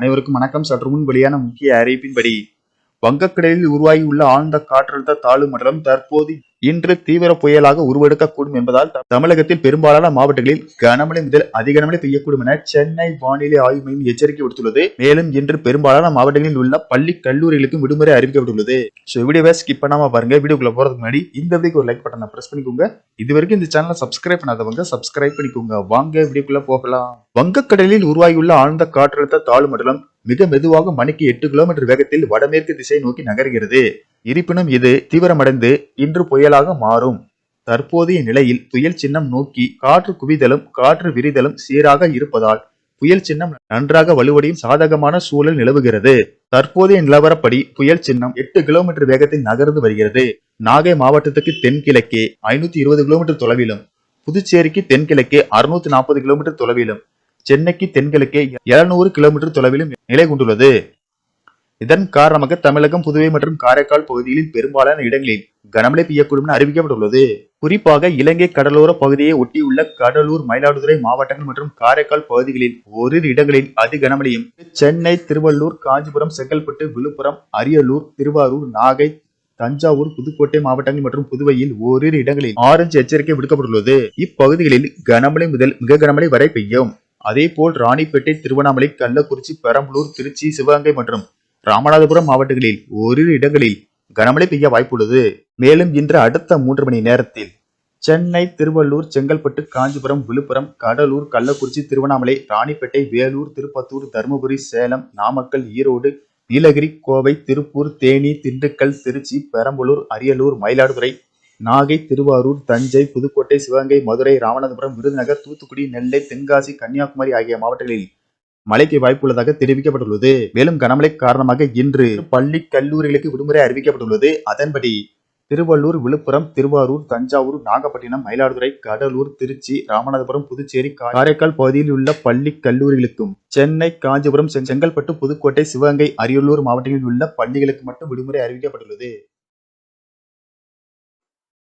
அனைவருக்கும் வணக்கம். சற்று முன் வெளியான முக்கிய அறிவிப்பின்படி வங்கக்கடலில் உருவாகியுள்ள ஆழ்ந்த காற்றழுத்த தாழ்வு மண்டலம் தற்போது இன்று தீவிர புயலாக உருவெடுக்கக்கூடும் என்பதால் தமிழகத்தில் பெரும்பாலான மாவட்டங்களில் கனமழை முதல் அதிக கனமழை பெய்யக்கூடும் என சென்னை வானிலை ஆய்வு மையம் எச்சரிக்கை விடுத்துள்ளது. மேலும் இன்று பெரும்பாலான மாவட்டங்களில் உள்ள பள்ளி கல்லூரிகளுக்கும் விடுமுறை அறிவிக்கப்பட்டுள்ளது. ஸோ வீடியோவை ஸ்கிப் பண்ணாம பாருங்க. வீடியோக்குள்ள போறதுக்கு முன்னாடி இந்த வீடியோக்கு ஒரு லைக் பட்டனை பிரஸ் பண்ணிக்கோங்க. இது வரைக்கும் இந்த சேனலை சப்ஸ்கிரைப் பண்ணாதவங்க சப்ஸ்கிரைப் பண்ணிக்கோங்க. வாங்க வீடியோக்குள்ள போகலாம். வங்கக்கடலில் உருவாகியுள்ள ஆழ்ந்த காற்றழுத்த தாழ்வு மண்டலம் மிக மெதுவாக மணிக்கு எட்டு கிலோமீட்டர் வேகத்தில் வடமேற்கு திசை நோக்கி நகர்கிறது. இருப்பினும் இது தீவிரமடைந்து இன்று புயலாக மாறும். தற்போதைய நிலையில் புயல் சின்னம் நோக்கி காற்று குவிதலும் காற்று விரிதலும் சீராக இருப்பதால் புயல் சின்னம் நன்றாக வலுவடையும் சாதகமான சூழல் நிலவுகிறது. தற்போதைய நிலவரப்படி புயல் சின்னம் எட்டு கிலோமீட்டர் வேகத்தில் நகர்ந்து வருகிறது. நாகை மாவட்டத்துக்கு தென்கிழக்கே ஐநூத்தி இருபது கிலோமீட்டர் தொலைவிலும் புதுச்சேரிக்கு தென்கிழக்கே அறுநூத்தி நாற்பது கிலோமீட்டர் தொலைவிலும் சென்னைக்கு தென்கிழக்கே 700 கிலோமீட்டர் தொலைவிலும் நிலை கொண்டுள்ளது. இதன் காரணமாக தமிழகம் புதுவை மற்றும் காரைக்கால் பகுதிகளில் பெரும்பாலான இடங்களில் கனமழை பெய்யக்கூடும் என அறிவிக்கப்பட்டுள்ளது. குறிப்பாக இலங்கை கடலோர பகுதியை ஒட்டியுள்ள கடலூர் மயிலாடுதுறை மாவட்டங்கள் மற்றும் காரைக்கால் பகுதிகளில் ஓரிரு இடங்களில் அதி கனமழையும். சென்னை திருவள்ளூர் காஞ்சிபுரம் செங்கல்பட்டு விழுப்புரம் அரியலூர் திருவாரூர் நாகை தஞ்சாவூர் புதுக்கோட்டை மாவட்டங்கள் மற்றும் புதுவையில் ஓரிரு இடங்களில் ஆரஞ்சு எச்சரிக்கை விடுக்கப்பட்டுள்ளது. இப்பகுதிகளில் கனமழை முதல் மிக கனமழை வரை பெய்யும். அதேபோல் ராணிப்பேட்டை திருவண்ணாமலை கள்ளக்குறிச்சி பெரம்பலூர் திருச்சி சிவகங்கை மற்றும் ராமநாதபுரம் மாவட்டங்களில் ஓரிரு இடங்களில் கனமழை பெய்ய வாய்ப்புள்ளது. மேலும் இன்று அடுத்த மூன்று மணி நேரத்தில் சென்னை திருவள்ளூர் செங்கல்பட்டு காஞ்சிபுரம் விழுப்புரம் கடலூர் கள்ளக்குறிச்சி திருவண்ணாமலை ராணிப்பேட்டை வேலூர் திருப்பத்தூர் தருமபுரி சேலம் நாமக்கல் ஈரோடு நீலகிரி கோவை திருப்பூர் தேனி திண்டுக்கல் திருச்சி பெரம்பலூர் அரியலூர் மயிலாடுதுறை நாகை திருவாரூர் தஞ்சை புதுக்கோட்டை சிவகங்கை மதுரை ராமநாதபுரம் விருதுநகர் தூத்துக்குடி நெல்லை தென்காசி கன்னியாகுமரி ஆகிய மாவட்டங்களில் மழைக்கு வாய்ப்புள்ளதாக தெரிவிக்கப்பட்டுள்ளது. மேலும் கனமழை காரணமாக இன்று பள்ளி கல்லூரிகளுக்கு விடுமுறை அறிவிக்கப்பட்டுள்ளது. அதன்படி திருவள்ளூர் விழுப்புரம் திருவாரூர் தஞ்சாவூர் நாகப்பட்டினம் மயிலாடுதுறை கடலூர் திருச்சி ராமநாதபுரம் புதுச்சேரி காரைக்கால் பகுதியில் உள்ள பள்ளி கல்லூரிகளுக்கும் சென்னை காஞ்சிபுரம் செங்கல்பட்டு புதுக்கோட்டை சிவகங்கை அரியலூர் மாவட்டங்களில் உள்ள பள்ளிகளுக்கு மட்டும் விடுமுறை அறிவிக்கப்பட்டுள்ளது.